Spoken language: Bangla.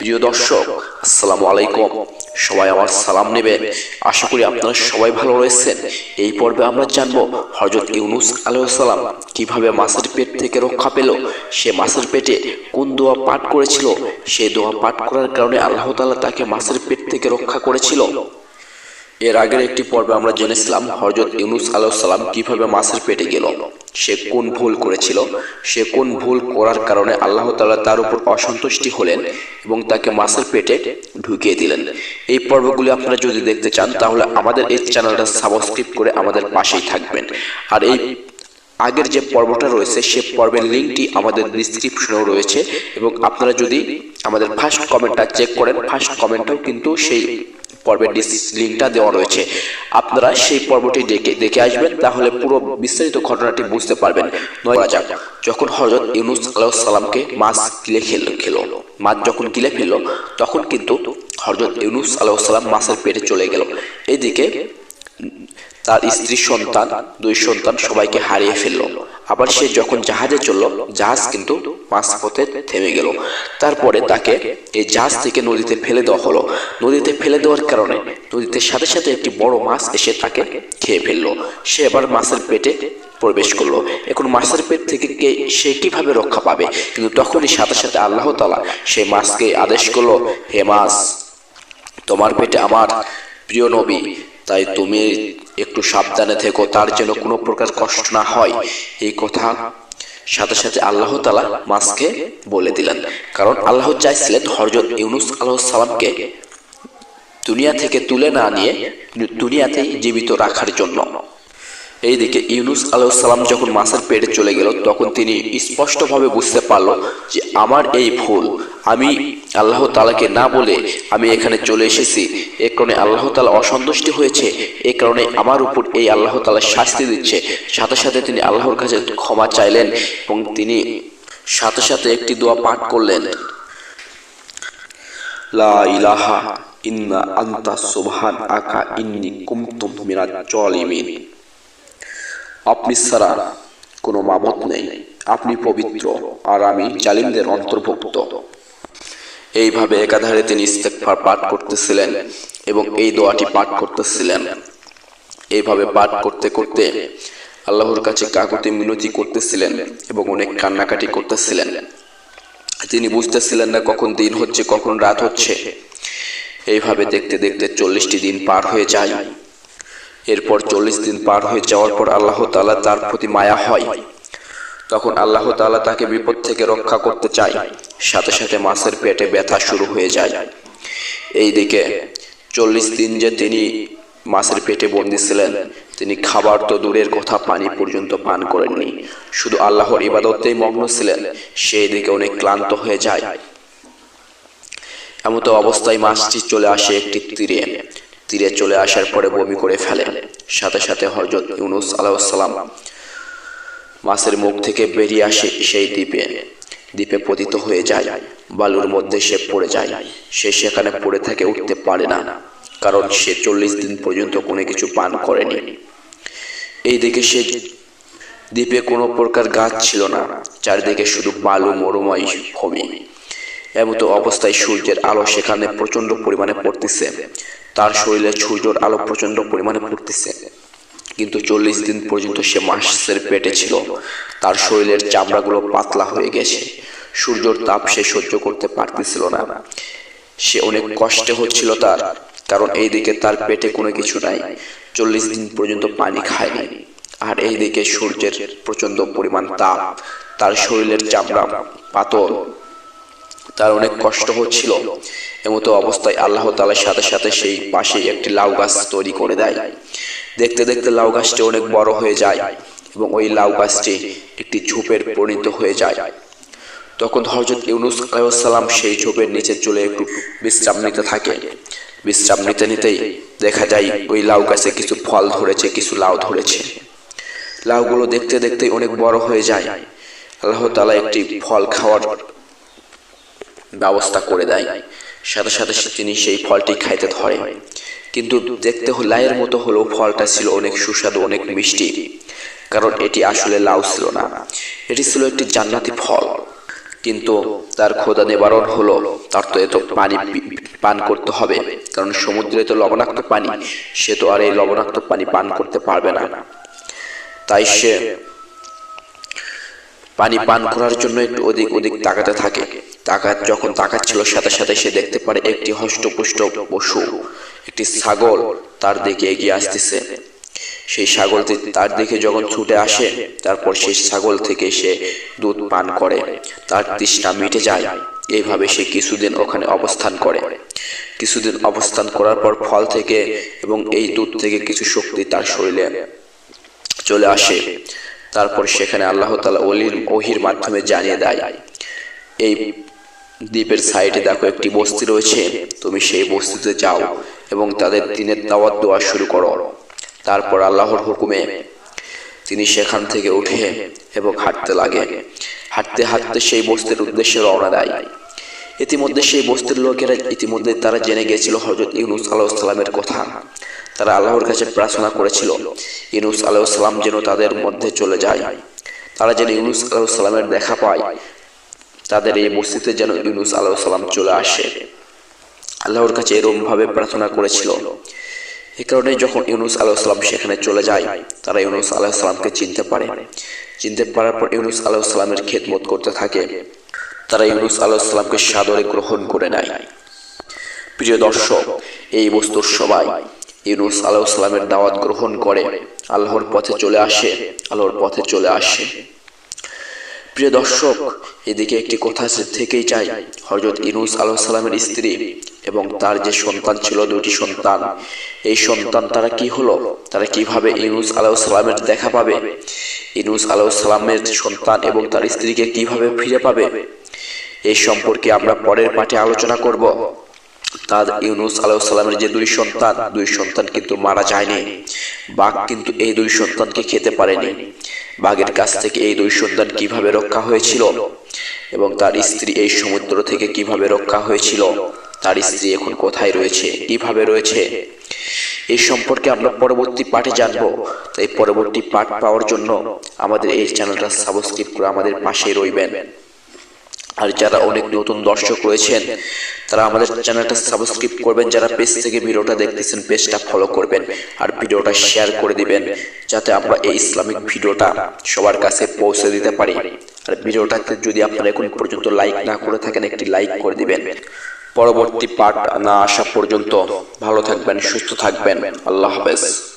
প্রিয় দর্শক, আসসালামু আলাইকুম। সবাই আমার সালাম নেবে। আশা করি আপনারা সবাই ভালো রয়েছেন। এই পর্বে আমরা জানব হজরত ইউনুস আলাইসালাম কীভাবে মাছের পেট থেকে রক্ষা পেল, সে মাছের পেটে কোন দোয়া পাঠ করেছিল সেই দোয়া পাঠ করার কারণে আল্লাহ তাআলা তাকে মাছের পেট থেকে রক্ষা করেছিল। এর আগের একটি পর্বে আমরা জেনেছিলাম হজরত ইউনুস আলাইসাল্লাম কীভাবে মাছের পেটে গেল। সে কোন ভুল করেছিল? সে কোন ভুল করার কারণে আল্লাহ তালা তার উপর অসন্তুষ্টি হলেন এবং তাকে মাছের পেটে ঢুকিয়ে দিলেন? এই পর্বগুলি আপনারা যদি দেখতে চান, তাহলে আমাদের এই চ্যানেলটা সাবস্ক্রাইব করে আমাদের পাশেই থাকবেন। আর এই আগের যে পর্বটা রয়েছে, সে পর্বের লিঙ্কটি আমাদের ডিসক্রিপশনেও রয়েছে এবং আপনারা যদি আমাদের ফার্স্ট কমেন্টটা চেক করেন ফার্স্ট কমেন্টটাও কিন্তু সেই পর্বের লিঙ্কটা দেওয়া রয়েছে। আপনারা সেই পর্বটি দেখে দেখে আসবেন, তাহলে পুরো বিস্তারিত ঘটনাটি বুঝতে পারবেন। নয় যাক যখন হজরত ইউনুস আলাহ সালামকে মাছ কিলে খেল, খেলো, মাছ যখন কিলে ফেলল, তখন কিন্তু হজরত ইউনুস আলাহ সালাম মাছের পেটে চলে গেল। এইদিকে তার স্ত্রী সন্তান, দুই সন্তান সবাইকে হারিয়ে ফেলল। আবার সে যখন জাহাজে চলল, জাহাজ কিন্তু মাঝপথে থেমে গেল। তারপরে তাকে এই জাহাজ থেকে নদীতে ফেলে দেওয়া হলো। নদীতে ফেলে দেওয়ার কারণে নদীতে সাথে সাথে একটি বড় মাছ এসে তাকে খেয়ে ফেলল। সে এবার মাছের পেটে প্রবেশ করল। এখন মাছের পেট থেকে কে, সে কীভাবে রক্ষা পাবে? কিন্তু তখনই সাথে সাথে আল্লাহ তালা সেই মাছকে আদেশ করল, হে মাছ, তোমার পেটে আমার প্রিয় নবী তাই তুমি একটু সাবধানে থেকো, তার যেন কোনো প্রকার কষ্ট না হয়। এই কথা সাথে সাথে আল্লাহ তালা মাসকে বলে দিলেন। কারণ আল্লাহ চাইছিলেন হরজত ইউনুস আল্লাহ সালামকে দুনিয়া থেকে তুলে না নিয়ে দুনিয়াতে জীবিত রাখার জন্য। এইদিকে ইউনুস আলাইসাল্লাম যখন মাছের পেটে চলে গেল, তখন তিনি স্পষ্টভাবে বুঝতে পারল যে আমার এই ভুল। আমি আল্লাহ তালাকে না বলে আমি এখানে চলে এসেছি। এ কারণে আল্লাহ তালা অসন্তুষ্টি হয়েছে, এ কারণে আমার উপর এই আল্লাহ তালা শাস্তি দিচ্ছে। সাথে সাথে তিনি আল্লাহর কাছে ক্ষমা চাইলেন এবং তিনি সাথে সাথে একটি দোয়া পাঠ করলেন। লা ইলাহা ইন্না আন্তা সুবহান আকা ইন্নি কুমতুম মিনাজ জালিমিন আপনি ছাড়া কোনো মামত নেই। আপনি পবিত্র আর আমি জালিমদের অন্তর্ভুক্ত। এইভাবে একাধারে তিনি ইস্তেকফার পাঠ করতেছিলেন এবং এই দোয়াটি পাঠ করতেছিলেন। এইভাবে পাঠ করতে করতে আল্লাহর কাছে কাকুতি মিনতি করতেছিলেন এবং অনেক কান্নাকাটি করতেছিলেন। তিনি বুঝতেছিলেন না কখন দিন হচ্ছে, কখন রাত হচ্ছে। এইভাবে দেখতে দেখতে চল্লিশটি দিন পার হয়ে যায়। এরপর চল্লিশ দিন পার হয়ে যাওয়ার পর আল্লাহ তালা তার প্রতি মায়া হয়। তখন আল্লাহ তালা তাকে বিপদ থেকে রক্ষা করতে চায়। সাথে সাথে মাছের পেটে ব্যথা শুরু হয়ে যায়। এই দিকে চল্লিশ দিন যে তিনি মাছের পেটে বন্দি ছিলেন, তিনি খাবার তো দূরের কথা পানি পর্যন্ত পান করেননি। শুধু আল্লাহর ইবাদতেই মগ্ন ছিলেন, সেই দিকে অনেক ক্লান্ত হয়ে যায়। এমত অবস্থায় মাছটি চলে আসে একটি তীরে। তীরে চলে আসার পরে বমি করে ফেলে। সাথে সাথে হজরত ইউনুস আলাইসাল্লাম মাছের মুখ থেকে বেরিয়ে আসে সেই দ্বীপে। দ্বীপে পতিত হয়ে যায়, বালুর মধ্যে সে পড়ে যায়। সে সেখানে পড়ে থেকে উঠতে পারে না, কারণ সে চল্লিশ দিন পর্যন্ত কোনো কিছু পান করেনি। এই দিকে সে দ্বীপে কোনো প্রকার গাছ ছিল না, চারিদিকে শুধু বালু, মরুময় ভূমি। এমতো অবস্থায় সূর্যের আলো সেখানে প্রচণ্ড পরিমাণে পড়তেছে। তার শরীরে সূর্যের আলো প্রচণ্ড পরিমাণে পড়তেছে। কিন্তু চল্লিশ দিন পর্যন্ত সে মাসের পেটে ছিল। তার শরীরের চামড়াগুলো পাতলা হয়ে গেছে। সূর্যর তাপ সে সহ্য করতে পারতেছিল না। সে অনেক কষ্টে হচ্ছিল তার, কারণ এইদিকে তার পেটে কোনো কিছু নাই। চল্লিশ দিন পর্যন্ত পানি খায়নি। আর এইদিকে সূর্যের প্রচণ্ড পরিমাণ তাপ। তার শরীরের চামড়া পাতল। তার অনেক কষ্ট হচ্ছিল। এমতো অবস্থায় আল্লাহ তালার সাথে সাথে সেই পাশেই একটি লাউ গাছ তৈরি করে দেয়। দেখতে দেখতে লাউ গাছটি অনেক বড় হয়ে যায় এবং ওই লাউ গাছটি একটি ঝোপের পরিণত হয়ে যায়। তখন হজরত ইউনুস আলাইসাল্লাম সেই ঝোপের নিচে চলে একটু বিশ্রাম নিতে থাকে। বিশ্রাম নিতে নিতেই দেখা যায় ওই লাউ গাছে কিছু ফল ধরেছে, কিছু লাউ ধরেছে। লাউগুলো দেখতে দেখতে অনেক বড় হয়ে যায়। আল্লাহ তালা একটি ফল খাওয়ার ব্যবস্থা করে দেয়। সাথে সাথে তিনি সেই ফলটি খাইতে ধরে। কিন্তু দেখতে লাইয়ের মতো হলেও ফলটা ছিল অনেক সুস্বাদু, অনেক মিষ্টি। কারণ এটি আসলে লাউ ছিল না। এটি ছিল একটি জান্নাতি ফল। কিন্তু তার খোদা নিবারণ হলো, তার তো এত পানি পান করতে হবে। কারণ সমুদ্রে তো লবণাক্ত পানি, সে তো আর এই লবণাক্ত পানি পান করতে পারবে না। তাই সে পানি পান করার জন্য একটু অধিক অধিক তাকাতে থাকে। তাকাত যখন তাকাচ্ছিল, সাথে সাথে সে দেখতে পারে একটি হষ্টপুষ্ট পশু, একটি ছাগল তার দিকে এগিয়ে আসতেছে। সেই ছাগলটি তার দিকে যখন ছুটে আসে, তারপর সেই ছাগল থেকে সে দুধ পান করে। তার তৃষ্ণা মিটে যায়। এইভাবে সে কিছুদিন ওখানে অবস্থান করে। কিছুদিন অবস্থান করার পর ফল থেকে এবং এই দুধ থেকে কিছু শক্তি তার শরীরে চলে আসে। তারপর সেখানে আল্লাহ তালা অলির ওহির মাধ্যমে জানিয়ে দেয়, এই দ্বীপের সাইডে দেখো একটি বস্তি রয়েছে, তুমি সেই বস্তিতে যাও এবং তাদের দিনের দাওয়াত দেওয়া শুরু করো। তারপর আল্লাহর হুকুমে তিনি সেখান থেকে উঠে এবং হাঁটতে লাগে। হাঁটতে হাঁটতে সেই বস্তির উদ্দেশ্যে রওনা দেয়। ইতিমধ্যে সেই বস্তির লোকেরা ইতিমধ্যে তারা জেনে গিয়েছিল হজরত ইউনুস আলাইসাল্লামের কথা। তারা আল্লাহর কাছে প্রার্থনা করেছিল, ইউনুস আলাইসাল্লাম যেন তাদের মধ্যে চলে যায়। তারা যেন ইউনুস আলাইসাল্লামের দেখা পায়, তাদের এই বস্তিতে যেন ইউনুস আলাইসাল্লাম চলে আসে। আল্লাহর কাছে এরকম ভাবে প্রার্থনা করেছিল। এ কারণে যখন ইউনুস আলাইসাল্লাম সেখানে চলে যায়, তারা ইউনুস আলাইসাল্লামকে চিনতে পারে। চিনতে পারার পর ইউনুস আলাইসাল্লামের খেদমত করতে থাকে। তারা ইউনুস আলাইসাল্লামকে সাদরে গ্রহণ করে নেয় প্রিয় দর্শক, এই বস্তুর সবাই ইউনুস আলাইসাল্লামের দাওয়াত গ্রহণ করে, আল্লাহর পথে চলে আসে, আল্লাহর পথে চলে আসে। প্রিয় দর্শক, এদিকে একটি কথা থেকেই চাই হজরত ইনুস আলাহ সালামের স্ত্রী এবং তার যে সন্তান ছিল, দুটি সন্তান, এই সন্তান তারা কি হলো? তারা কীভাবে ইনুস আলাহ সালামের দেখা পাবে? ইনুস আলাহ সালামের সন্তান এবং তার স্ত্রীকে কীভাবে ফিরে পাবে? এই সম্পর্কে আমরা পরের পাঠে আলোচনা করব। তার ইউনুস আলাইসাল্লামের যে দুই সন্তান দুই সন্তান কিন্তু মারা যায়নি। বাঘ কিন্তু এই দুই সন্তানকে খেতে পারেনি। বাঘের কাছ থেকে এই দুই সন্তান কীভাবে রক্ষা হয়েছিল এবং তার স্ত্রী এই সমুদ্র থেকে কীভাবে রক্ষা হয়েছিল, তার স্ত্রী এখন কোথায় রয়েছে, কীভাবে রয়েছে এই সম্পর্কে আমরা পরবর্তী পাঠে জানব। তাই পরবর্তী পাঠ পাওয়ার জন্য আমাদের এই চ্যানেলটা সাবস্ক্রাইব করে আমাদের পাশেই রইবেন। আর যারা অনেক নতুন দর্শক রয়েছেন, তারা আমাদের চ্যানেলটা সাবস্ক্রাইব করবেন, যারা পেজ থেকে ভিডিওটা দেখতেছেন পেজটা ফলো করবেন আর ভিডিওটা শেয়ার করে দিবেন, যাতে আমরা এই ইসলামিক ভিডিওটা সবার কাছে পৌঁছে দিতে পারি। আর ভিডিওটাতে যদি আপনারা এখন পর্যন্ত লাইক না করে থাকেন, একটি লাইক করে দিবেন। পরবর্তী পার্ট না আসা পর্যন্ত ভালো থাকবেন, সুস্থ থাকবেন। আল্লাহ হাফেজ।